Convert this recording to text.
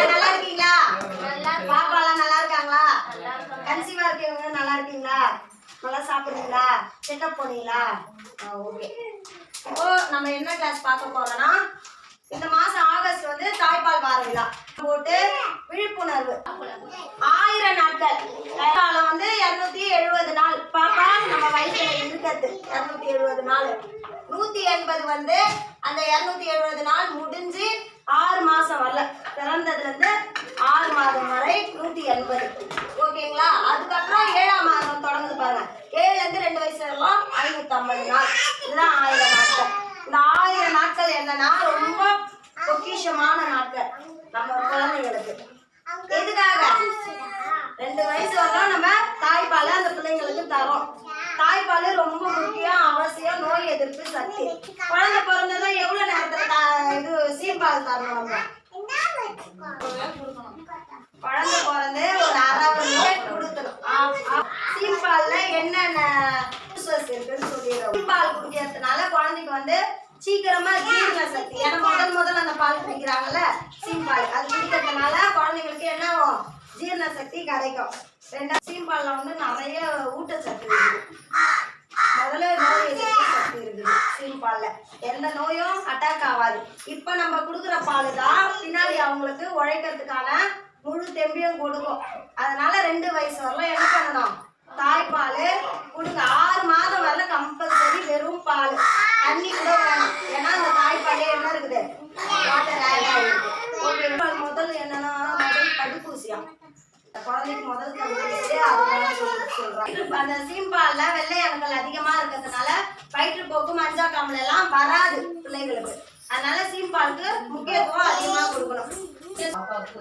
நல்லா இருக்கீங்களா பாப்பாலாம் நல்லா இருக்காங்களா கன்சீவா இருக்கவங்க நல்லா இருக்கீங்களா நல்லா சாப்பிடுறீங்களா செக்கப் போனீங்களா ஓகே இப்போ நம்ம என்ன கிளாஸ் பார்க்க போறோம்னா இந்த மாசம் ஆகஸ்ட் வந்து தாய்ப்பால் வார விழா போட்டு விழிப்புணர்வு ஆயிரம் நாட்கள் காலம் வந்து இருநூத்தி எழுபது நாள் பாப்பா நம்ம வயசுல இருக்கிறது இருநூத்தி எழுபது நாள் நூத்தி எண்பது வந்து அந்த இருநூத்தி எழுபது நாள் முடிஞ்சு ஆறு மாசம் வரல பிறந்ததுல இருந்து ஆறு மாதம் வரை நூத்தி எண்பது. ஓகேங்களா? அதுக்கப்புறம் ஏழாம் மாதம் தொடங்குது பாருங்க. ஏழுல இருந்து ரெண்டு வயசு வரலாம் ஐநூத்தி ஐம்பது நாள். இதுதான் ஆயிரம் நாட்கள். இந்த ஆயிரம் நாட்கள் என்னன்னா ரொம்ப பொக்கிஷமான நாட்கள். நம்ம குழந்தைங்களுக்கு எதுக்காக? ரெண்டு வயசு வரலாம் நம்ம தாய்ப்பால் அந்த பிள்ளைங்களுக்கு தரோம். தாய்ப்பால் ரொம்ப முக்கியம் அவசியம் நோய் எதிர்ப்பு சக்தி. குழந்தை பிறந்ததும் சீர்பால் தரணும் குழந்தை பிறந்து ஒரு அரை மணி நேரம் கொடுக்கணும். ஆ- சீம்பால்ல என்னென்ன இருக்குன்னு சொல்லிடுறோம். சீம்பால் குடிக்கிறதுனால குழந்தைக்கு வந்து சீக்கிரமா ஜீரண சக்தி. ஏன்னா முதல் முதல்ல அந்த பால் குடிக்கிறாங்கல்ல சீம்பால் அது குடிக்கிறதுனால குழந்தைங்களுக்கு என்ன ஆகும்? ஜீரண சக்தி கிடைக்கும். ரெண்டாவது சீம்பால்ல வந்து நிறைய ஊட்டச்சத்து இருக்குது முதல்ல நோய் எதிர்ப்பு சக்தி இருக்குது சீம்பால்ல எந்த நோயும் அட்டாக் ஆகாது. இப்போ நம்ம கொடுக்குற பால் தான் பின்னாடி அவங்களுக்கு உழைக்கிறதுக்கான முழு தெம்பியும் கொடுக்கும். அதனால ரெண்டு வயசு வரலாம் என்ன பண்ணணும்? தாய்ப்பால் கொடுங்க. ஆறு மாதம் வரல கம்பல்சரி வெறும் பால். தண்ணி கூட வேணும். ஏன்னா அந்த தாய்ப்பாலே என்ன இருக்குது? வாட்டர் ஆட் ஆகிருக்கு முதல்ல என்னன்னா முதல் தடுப்பூசியா குழந்தைக்கு முதல் தடுப்பூசி அது சொல்றாங்க அந்த சீம்பாலில் வெள்ளை அணுக்கள் அதிகமா இருக்கிறதுனால வயிற்றுப்போக்கு மஞ்சள் காமல் எல்லாம் வராது பிள்ளைங்களுக்கு அதனால சீம்பாலுக்கு முக்கியத்துவம் அதிகமாக கொடுக்கணும். பாப்பாவுக்கு